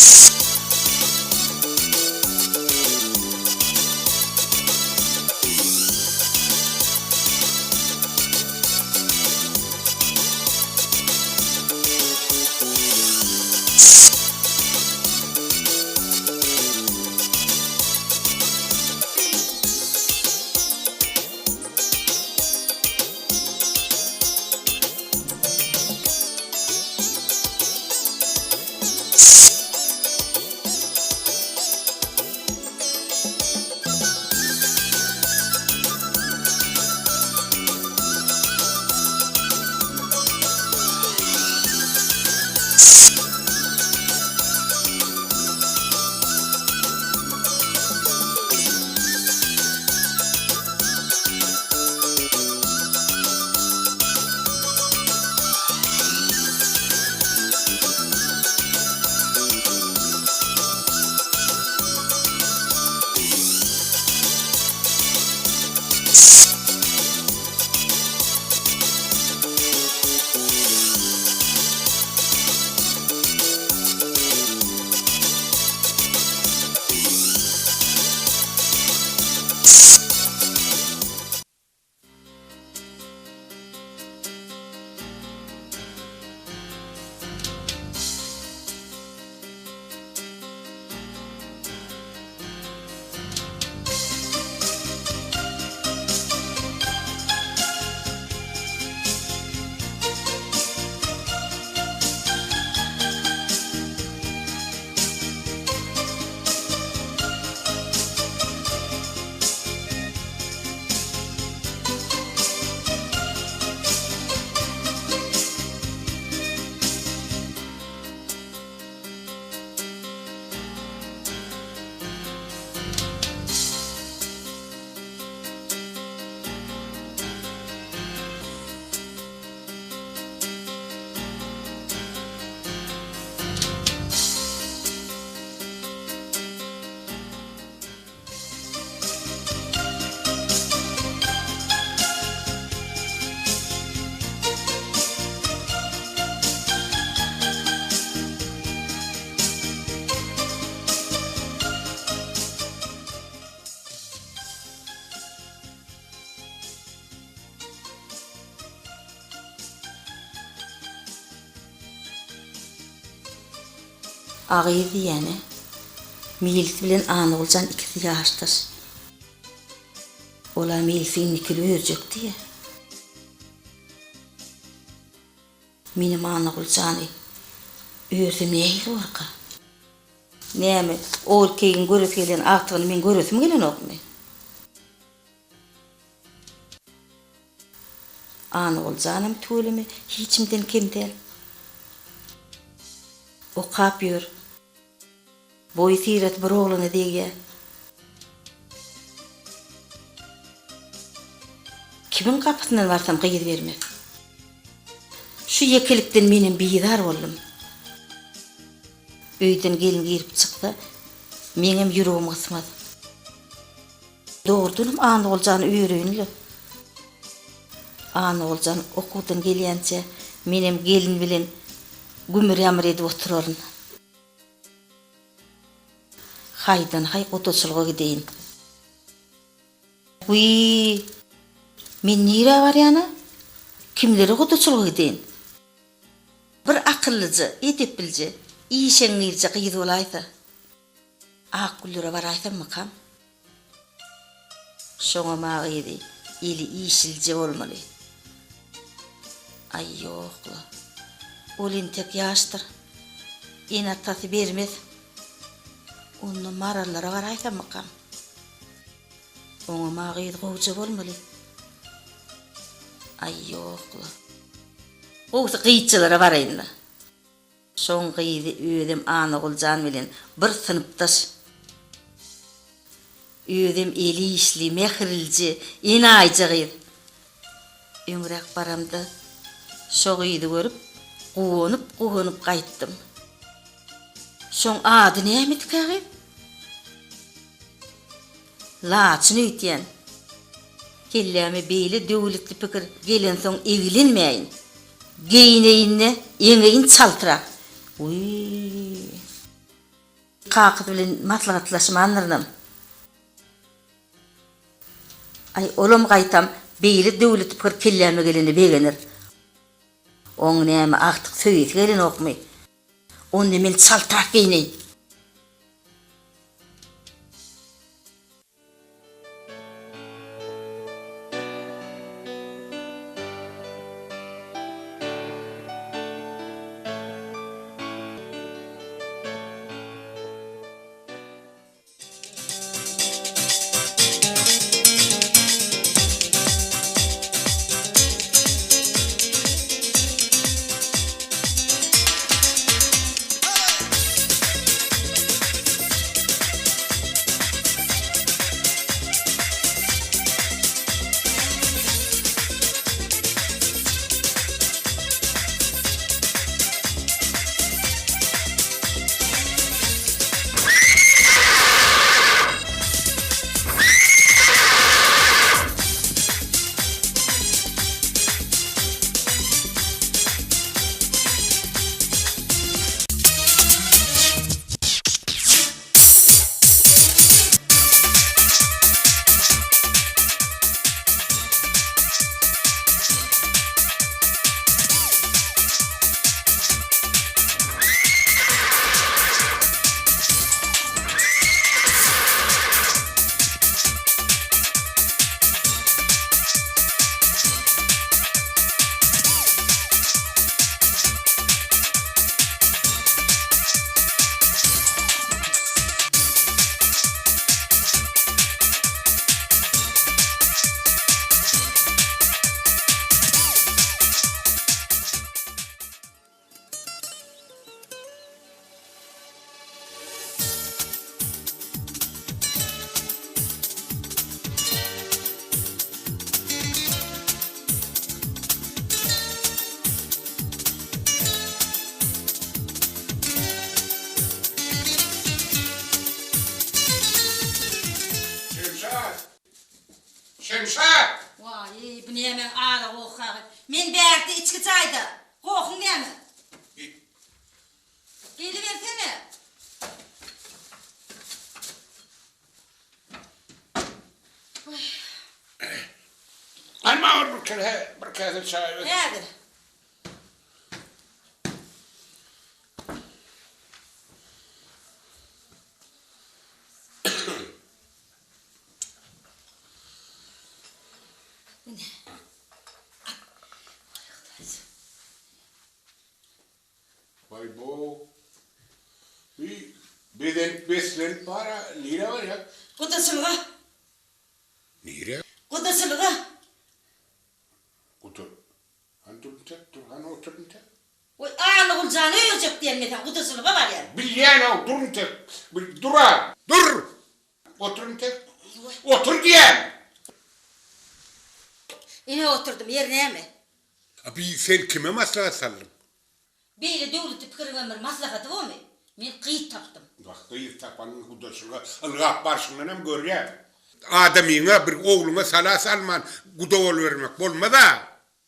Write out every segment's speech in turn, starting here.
Yes! Ağıydı yani. Milif bilen anı olcan ikisi yaştır. Ola Milif'in nikili örecek diye. Minim anı olcanı özüm neyil orka. Neymi, o erkeğin görüp gelen artığını men görüsüm gelen ok mu? Anı olcanım tüylümü hiçimden kimden. O kapıyor. Bir oğlunu diye. Kimin kapısından varsam kıyır vermez. Şu yekilikten menin biyidar oldum. Öyden gelin girip çıktı. Menim yüreğim ısmadı. Doğurdunum anı olacağını öğrenili. Anı olacağını okudun geliyence menim gelin bilen gümür yamır edip oturarın. Hay otoçuluğa gideyin. Uy, men nire var yana? Kimleri otoçuluğa gideyin? Bir akıllıcı, edip bilci, iyi şenlirci kıyız olaydı. Ak güllere var aytın mı kam? Şoňa mağa edi, eli iyişilce olmalı. Ay yoklu. Olin tek yaştır. İnatası vermez. Onu marallara var aytan makam. Onu mağıydı kovuca olmalı. Ay. Kovuca kıyıtçılara var ayında. Son kıyıdı ödüm anı olcan bilen bir sınıptaş. Ödüm eli işli, mehrilci, inaycı kıyıdı. Ömrek baramda şoğuydu görüp, kuğunup kuğunup kayttım. Şoň ady näme dikägi? Laçyn öýtýän. Kelläme beýle döwletli pikir gelen soň egilinmeýin. Geýneýinne eňeýin çaltyrak. Uy. Kakıt bilen maslahatlaşma anlarnam. Ay olam gaýtam beýli döwlet pır kelläme geleni begenir. Oň näme aktyk söýüt gelin okmy. Onu men çaltak giyneyin. Vay bu. Bir beden beslen para lira var ya. Kudasılığa, Lira? kudasılığa. Otur. Han dur tek, dur han otur tek. Oy, ağını bulacağını ölecek diyen meten kudasılığa var ya. Bilyen o dur tek. Dura. Dur! Otur tek. Otur diyen. Oturdum yerine mi? Abi sen kime maslahat saldın? Beyle devleti pikirin bir maslahatı o mu? Men kıyıt taptım. Bak kıyıp tapanın kudasına ılgap barşından hem görüyor. Adamına bir oğluna sala salman kuda ol vermek olma da.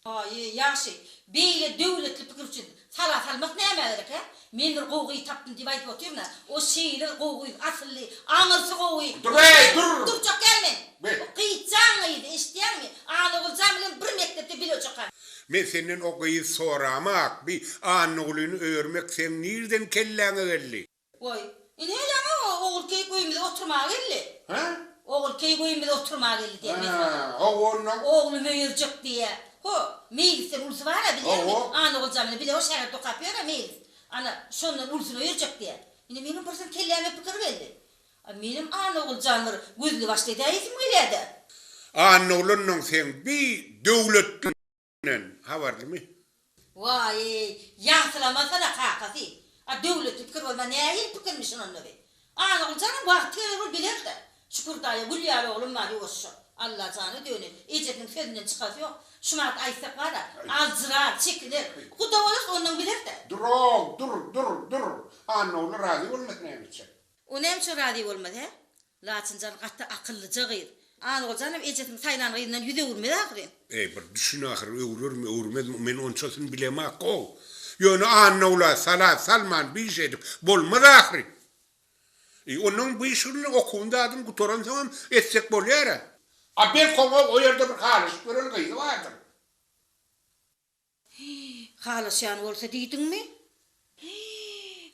Ay, yaxşı. Beyle devletli pikir ne diye aytıp oturum da. O şeyli qoğuyu, asıllı, anırsı qoğuyu. Dur ey, dur! Dur çok gelme. Be. Kıyıtcan iyiydi, işleyen mi? Anı olacağım bilen bir mektepte bile çokar. Men senin o kıyı soramak, bir anolunu örmek sen nereden kellene geldi? Oy. İne lan o oğul köy koyumda oturmaya geldi. Ha? Oğul köy koyumda oturmaya geldi diye. Ha, o onunla Oğlum öğürecek diye. Ho, meyilsin ulsu var ya biliyor musun? Oho. Anı olacağım bile o şehirde kapıyor ya meyil. Ana şundan ulsunu öğürecek diye. Yine benim birsin kelleme fikir. Ay, Benim anı olacağım gözlü başlıydı. Eğitim geledi. anolunun sen bir devletten havarlı mı? Vay, yansılamasana kakası. A devleti fikir olma neye iyi fikirmişsin onu be. Ana olacağım vakti olur bilir de. Şükür dayı Gülyar oğlum var yoksa. Allah canı dönür. İcetin çıkası yok. Şumat aysak var da azrar, çekilir. Kuda olur onun bilir de. Dur dur, dur, dur. Anolu razı olmasın emitçe. O nem şu radi olmadı he? Laçın canı katta akıllıca gıyır. Ana olacağım İcetin sayılan gıyırından yüze vurmadı akırın. E bir düşün ahir öğürür mü öğürmez mi men onçasını bilemek o. Yani annola salat salman bir şeydik. Bolmadı ahir. E, onun bu işini okunda adım kutoran zaman etsek bolýar. A koma o yerde bir halis görel gyzy vardır. Halasyan bolsa diýdiňmi?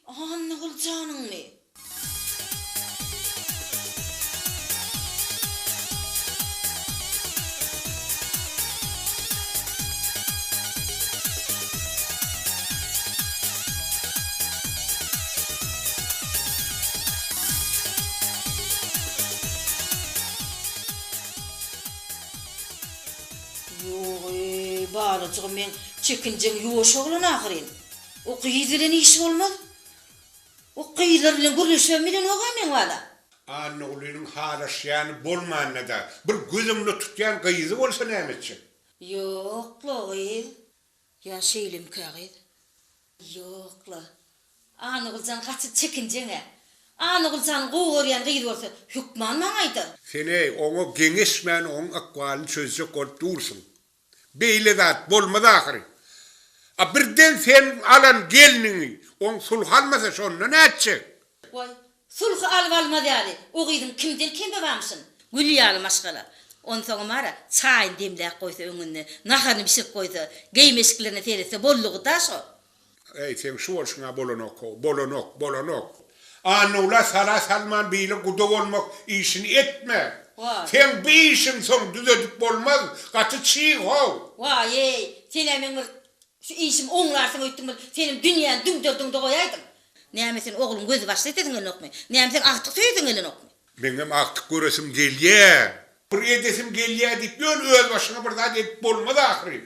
Anna gyljanyňmy? Yoq, ey, balacığım men çekinceň ýuwaş oglan ahyryn. O gyýdylan iş bolmaz. O gyýdylan gürleşmeden oga men wala. Anna ulinin halasyan bolmanna da bir gözümle tutyan gyzy bolsa nämetçi? Yoq, loýy. Ya şeýlim kagyd. Yoq la. Any gyljan gaçyp çekinjeňe. Any gyljan gowuryan gyýdy bolsa hükman maňaýdy. Seni onu geňeşmän on akwalyny çözjek bolup dursun. Beýle zat bolmady ahyry. A birden sen alan gelnini on sulhanmasa şonda näçi? Vay, sulh alyp almady ýaly. O gyýdym kimden kim bamsyn? Gül ýaly maşgala. On soň mara çaýyn demläp goýsa öňünde, nahany bisip goýsa, geýmesklerini terese bollugy da şo. Ey sen şu olşuna bolonok, bolonok, bolonok. Anula sala salman beýle guda bolmak işini etme. Vay. Sen bir işin son düzedip bolmaz, gaçy çiğ hov. Vay, ey, sen hemen şu işim oňlarsyn öýtdim, senin dünýäni düňdürdüňde goýaýdym. Näme sen oglum gözü başla etdiň elokmy? Näme sen aktyk söýdüň elokmy? Benim aktyk göresim gelýär. Bir edesim gelýär diýip ýol öz başyna bir zat edip bolmaz ahyry.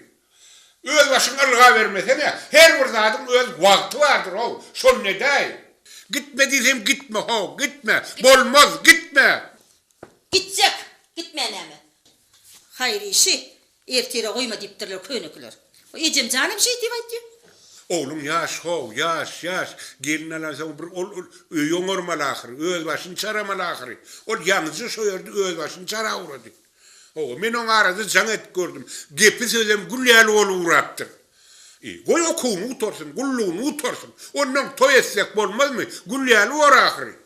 Öz başyna ılga vermesene, her bir zatyň öz wagty bardyr hov. Şol ne? Gitme diýsem gitme hov, gitme. Bolmaz, gitme. Gitjek, gitme näme? Hayır işi, ertere goýma diýipdirler könükler. O ejem janym şey diýip aýtdy. Oğlum yaş hov, yaş, yaş. Gelin alansa bir ol, ol öýüň ormal ahyry, öz başyny çaramal ahyry. Ol ýalnızca şo ýerde öz başyny çara urady. O men oň arady jaňet gördüm. Gepi sözem güllýäli bolup urapdyr. E, goý okuny utorsun, gullugyny utorsun. Ondan toy etsek bolmazmy? Güllýäli ora ahyry.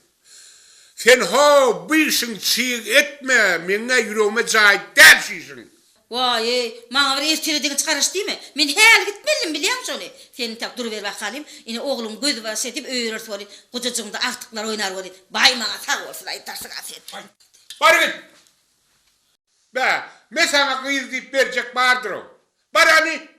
Sen ho, işin çiğ etme, menne yüreğime cahit derşisin. Vay, maňa bir ertere diňi çykarış diýme. Men häl gitmedim bilýän şonu. Seni tak dur ber bakalım. Ine oglum göz baş edip öýrür boli. Gujajyňda aktyklar oýnar boli. Bay maňa sag bolsun aýtarsy gaset. Bari git. Be, me sana kıyız deyip verecek vardır o. Bari hani.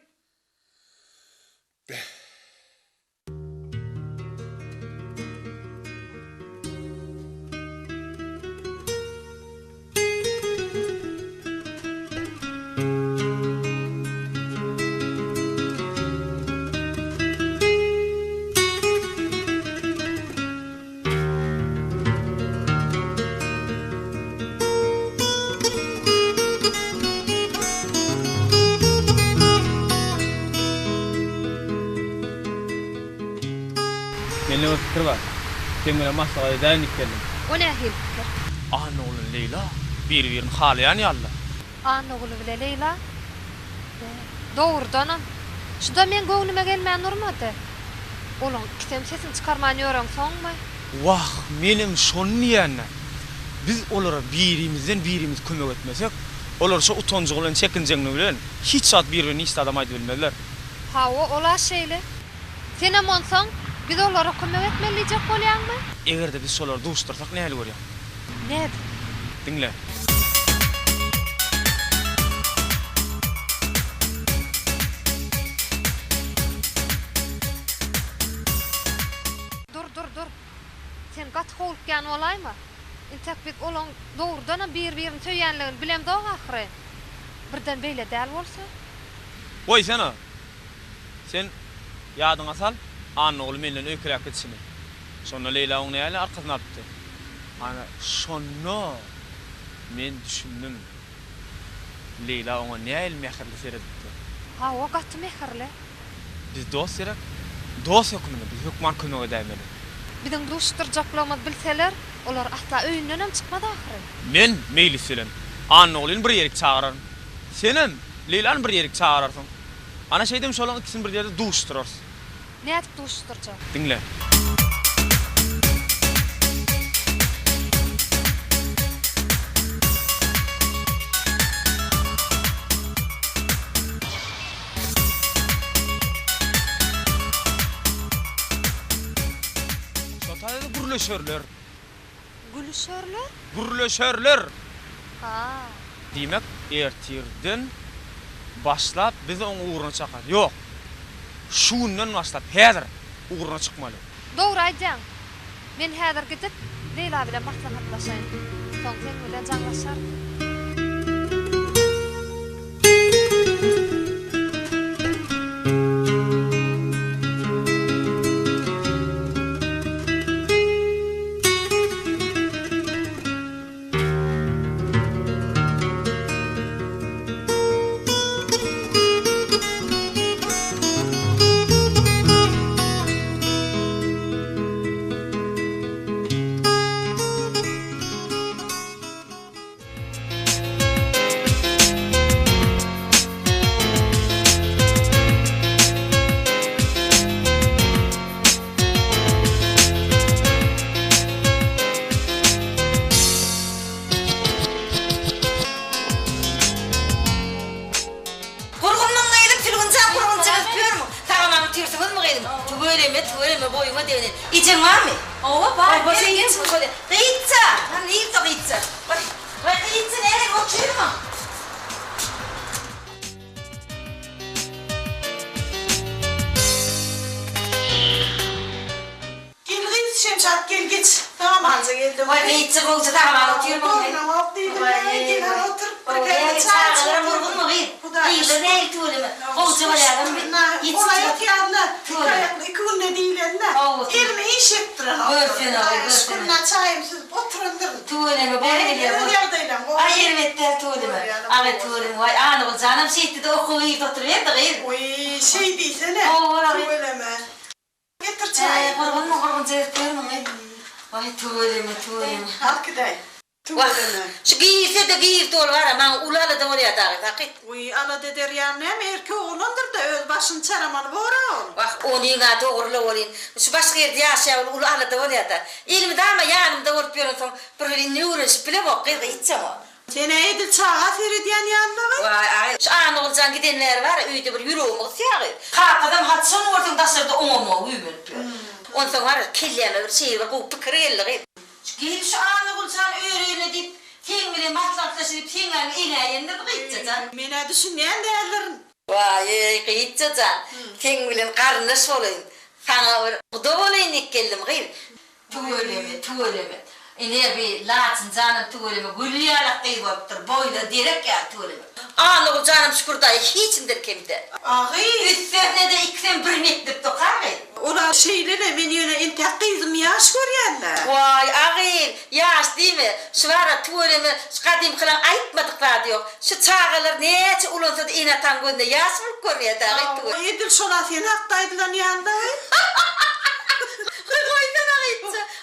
Bana maslahat eden ikkelim. O ne hil fikir? Anne oğlun Leyla. Bir birini halayan yalla. Anne oğlu bile Leyla. Doğrudanam. Şunda men göwnüme gelmeýän durmady. Olun kitem sesini çıkarman ýöreň soňmy? Vah menim şonu niýenne. Biz olara birimizden birimiz kömek etmesek, olar şu utanjy bilen çekinjegini bilen hiç sat birini iste adam aýdyp bilmezler. Ha o ola şeýle. Sen hem onsaň Biz olara kömek etmeliyecek bolýanmy? Eger de biz şolar duşdursak näli görýär? Ne? Dinle. Dur dur dur. Sen gat holup olaýma? Intek Intekbek olan doğrudan bir-birini töýänligini bilem dog ahyry. Birden beýle däl bolsa? sen o. Sen ýadyňa sal. Anne oğlu menden gitsin. Sonra Leyla onu nähili arkasyna alypdy. Ana şonu men düşündüm. Leyla ona nähili mehirli seredipdi. Ha o gat mehirli. Biz dost gerek. Dost hükmünü biz hükman kömek edämeli. Bizim duşturjaklarymyz bilseler, olar asla öýünden hem çykmady ahry. Men meyli selen. Anne oğlun bir yerik çağırırım. Senem Leyla'nı bir yerik çağırırsın. Ana şeydim şolan ikisini bir yerde duşturarsın. Net tuşturcu. Тыңла. Şotayda гүрлөшөрлөр. Gülüşörler? Gürleşörler. Ha. Демек, ertirden başlap bizi оң uğruna çakar. Şundan başlap häzir uğruna çıkmaly. Doğru aýdjaň. Men häzir gidip Leyla bilen maslahatlaşaýyn. Soň sen bilen jaňlaşar. Bulsa tamam oturuyor mu? Tamam atlıydım ben. Gel hadi otur. Oraya Gel çağırırım vurgun mu gıyit? Bu da- değil var. Olay. İki ayaklı iki günde değil. Oo, tuğla. Elime iş çayım siz geliyor. yerdeyim. Ay yervetler tüböleme. Evet tüböleme. Vay anı ol canım şeydi de oku gıyit oturuyor da gıyit. Oy şey değilsene. Oo, var, var. Söyleme. Getir Ay çayı. kurgun mu kurgunca tüböleme. Al gidey. Vah, Tuğleme. şu giyirse de giyirdi ol var ama ulalı da oraya dağı takit. Uy ala deder yani hem erkek oğlandır da öz başın çaramanı var oğlum. Bak onu yine doğrulu olayım. Şu başka yerde yaşıyor ulalı da oraya da. İlmi de ama yanımda olup yönetüm. Böyle ne uğraşıp bile bak kıydı içsem o. Sene edil çağa Ferdiyen yanında var. Vay ay. Şu an olacağın gidenler var. Üyde bir olsa yağı. Kalk adam hat son ortadan taşırdı onu mu üyümün diyor. Ondan sonra kirliyen bir şey var. Bu pıkır yerli. Gelip şu an olacağın öğreğine deyip Tengire matlatlaşıp tengire ilerlerinde bir gideceksin. Mene düşünmeyen değerlerin. Vay gıyıtçacan. Sen bilen karnış olayım. Sana bir olayım ilk geldim gıyır. Tuğulemi, tuğulemi. İne bir laçın canım tuğulemi. Gülüyarak kıyıptır. Boyda direk ya tuğulemi. Anı canım şurada hiç indir kemde. Ağay. Üstlerine de ikisini bir mektep dokar gıyır. Ola şeylere beni yöne intek kıydım yaş görüyenler. Vay ağır, yaş değil mi? Şu var ya tuğulemi, şu kadim kılan ayıtmadıklar diyor. Şu çağırlar nece ulansa da inatan günde yaş mı görüyor da gıyır tuğulemi. Edil şola sen haktaydılar yanında.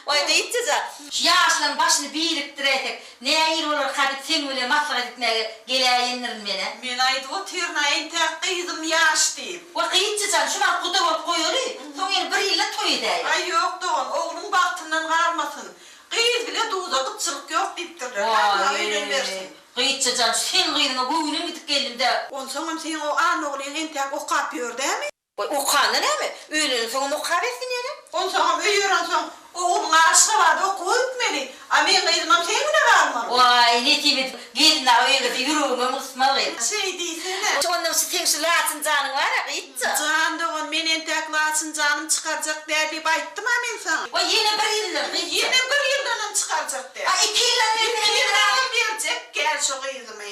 Gıyıtça za. Yaşlan başını biriktiretek. Ne ayır olur kadip sen öyle masra etmeye geleyinlerin beni. Men aydı o tırna intek kıydım yaş deyip. Gıyıtça za. Şuna kuda olup koyuyor. Son yeri bir yılla toyu deyip. Ay yok doğan oğlun baktından kalmasın. Kıyız bile doğuda kıtçılık yok deyiptirler. Allah öyle versin. Gıyıtça za. Sen gıyıdına boyunum gidip geldim de. On sonra sen o an oğlun intek o kapıyor değil mi? Vay o kanı ne mi? Öğlenin sonu o kahvesin yani. On sonra öğren sonra oğlun aşkı vardı o koyutmeli. Ama ben kıydımam sen ne kalmalı? Vay ne tibet. Gelin de yürüğüme mısmalıyım. Şey değilsene. Ondan şu tenşi latın canın var ya gıyıtça. Can da on men entek lasın canım çıkaracak der deyip ayttım ha men sana. Vay yine bir yıldır gıyıtça. Yine bir yıldan çıkaracak der. Ay iki yıldan Bir vermedi. yıldan verecek gel şu kızımı.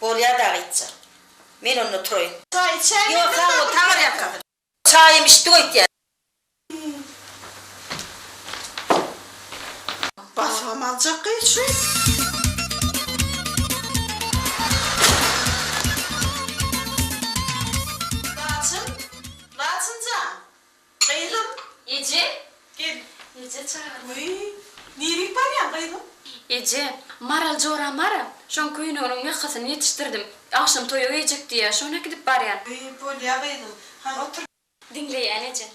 Bol ya da gıyıtça. Men onu oturayım. Çay çay. Yok sağ ol, tamam yapma. Çayım içti o ihtiyar. Basam alacak şu. Laçın, laçın can. Kızım, Ece, gel. Ece çağır. Uy, nirik var ya kızım. Ece, maral jora mara. Şon köyün onun yakasını yetiştirdim. Akşam toyu yiyecek diye şona gidip barayan. Uy, böyle ya kızım. Han otur. Dinleyen Ece.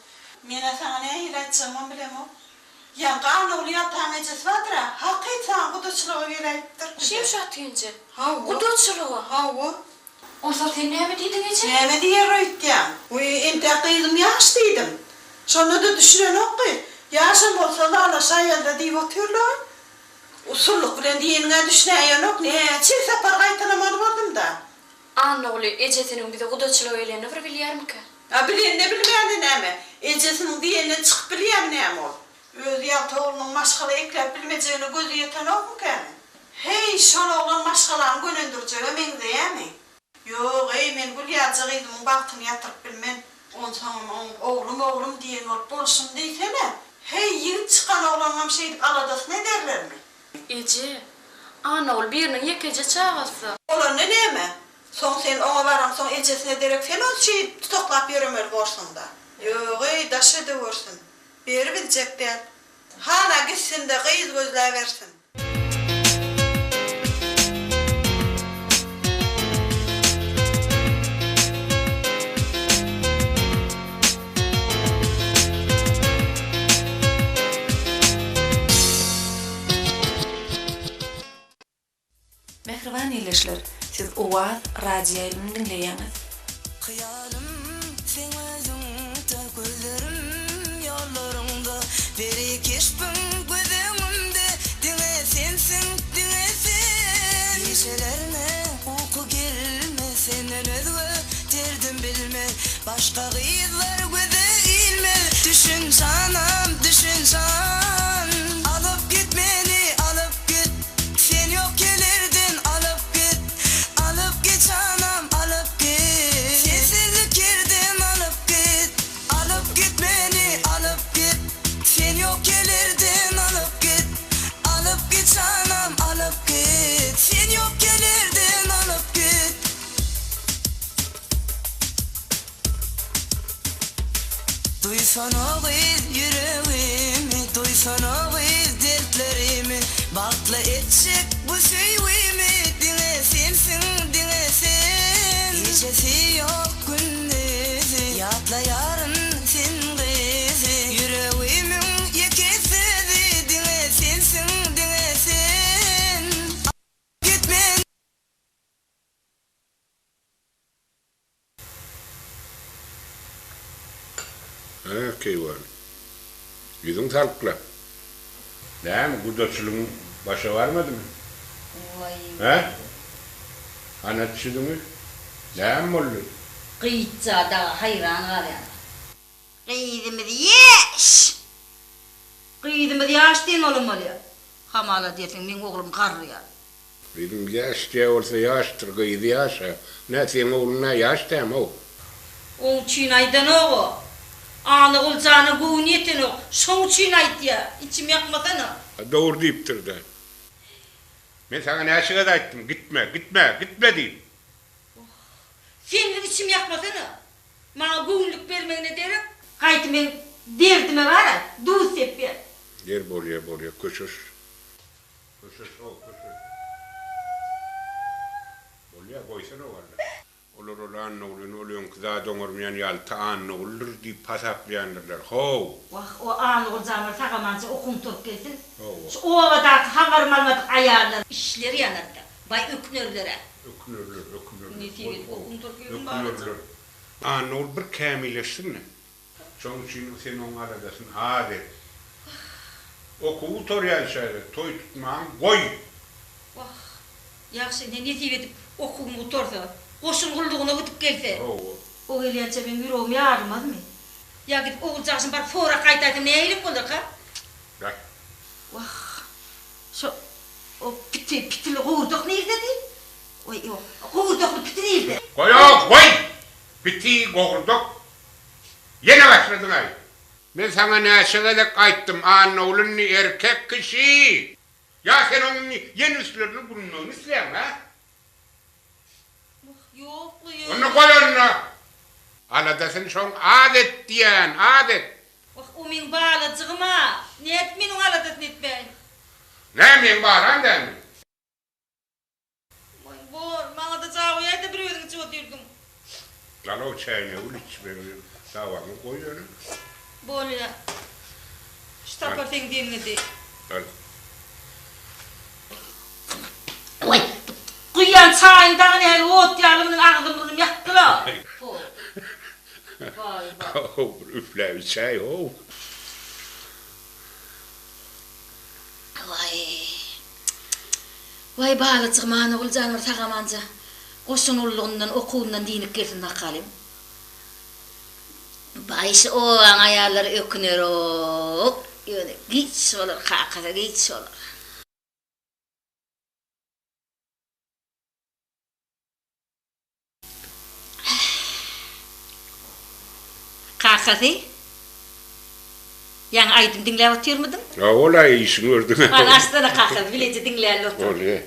Mine sana ne ilaçsam o bilem o. Yan kan oluyor tamecesi vardır ha. Hakikaten sana bu da çırağı yürektir. Şim şu atıyınca. Ha o. Çırığı. Ha o. O zaten ne mi dedin Ece? Ne mi diye röyt ya? Uy, inte kıydım yaş dedim. Şonu da düşünen yok ki. Yaşam olsa da ala şayalda deyip otuyorlar. Usulluk bilen diyenine düşünen yok. Ne? Çiğ sapar kaytanamadı vardım da. Anna oğlu ejetinin bir de kudaçılığı eyleni bir bilyar mı ki? Ha bilen ne bilmeyen ne mi? Ecesinin diyene çıkıp bilyen ne mi ol? Öz yaltı oğlunun maşkala eklep bilmeceğini gözü yeten yok mu kani? Hey şol oğlan maşkalarını gönündüreceğine men diye mi? Yok ey men gül yazıgıydım baktını yatırıp bilmen. On sonra on, oğlum oğlum diyen olup bolsun deysene. Hey yigit çıkan oğlanla bir şey aladas ne derler mi? Ece, Anna oğlu birinin yekece çağası. Olan ne ne mi? Son sen ona varan son ecesine derek falan şey tutoklap yürümür borsun da. Yok ey daşı da borsun. Beri bilecek değil. Hala gitsin de kıyız gözler versin. Mehriban iyileşler. Siz Uwaz radyoyunu dinleýäňiz. Hayalim sen özüňde gözlerim yollarında Beri keşpin gözümde Dine sensin, dine sen Gecelerine uyku gelme Senden özgü derdim bilme. Başka kızlar göze ilme Düşün canım, düşün can Ha keyvan. Yüzün talkla. Ne mi? Gudaçılığın başa varmadı mı? He? Anlatışıdı mı? Ne mi oldu? Qıyıtsa da hayran qalyan. Qıydımız yeş. Qıydımız yaş deyin olmalı. Hamala desin men oğlum qarrıya. Benim yaş diye olsa yaştır, kıydı yaşa. Ne senin oğluna yaş deme o. On çinaydan oğu. Anı ulcanı gu niyetin o. Şon çinayt ya. İçim yakmasana. Doğru deyiptir de. Ben sana da ettim, gitme, gitme, gitme diyeyim. Senin içim yakmasana. Bana gümlük vermene derim. Kaytı men derdime var ya. Dur sepper. Yer bolya bolya, koşuş. Koşuş o, koşuş. Bolya koysana o olur anne olun, kıza donurmayan yalta anne olur deyip pasaplayanlarlar. Hov! Vah o anı ulcanı sakamanca okun top gelsin. Hov! Şu ovada hamar malmat ayarlar. İşleri yanattı. Bay ökünörlere. Ökünürler, ökünürler. Ne diyeyim, Hov, hov. okun Türkiye'nin Ökünürler. bağlıca. Anne ol bir kamileşsin mi? Çoğun için sen onun aradasın, adet. Okulu toryan şöyle, toy tutmağın, koy! Vah. Yaxşı ne ne diyeyim okun otursa. Koşun kulluğuna gidip gelse. O geliyince ben yüreğim yarılmaz mı? Ya gidip oğulcaksın bar fora kaytaydım ne eğilip olur ha? Gel. Vah. Şu o piti pitili kovurduk nerede değil? Oy o kovurduklu piti nerede? Koy o, koy! Bitti, koğurduk. Yine başladın ay. Ben sana ne aşağıda kayttım, anne oğlun erkek kişi. Ya sen onun yeni üstlerini bulunduğunu isteyen ha? Yok yok. Onu koy onunla. Aladasın son adet diyen, adet. Vah o min bağlıcığıma. Ne etmeyin o aladat etmeyin. Ne min bağıran den? Vay bor, bana da çağı yayda bir özün içi oturdum. Lan o çayını ul iç benim davamı koy onu. Böyle ya. Şu tapar sen dinledi. Lan Kuyan çayından el ot yalımın ağzımızın yaktıla. Oh, üflevi çay oh. Vay. Vay balıcık mani ol canır tağamanca. Qoşun ulluğundan, okuğundan dinip gelsin nakalim. Bayışı o an ayarlar ökünür o. Yöne git olur, kakada git olur. Kakadi? Yang aydın dinleyip otuyor muydun? Ya olay işin gördün. Ben aslında kakadi, bilece dinleyen otur. Olay.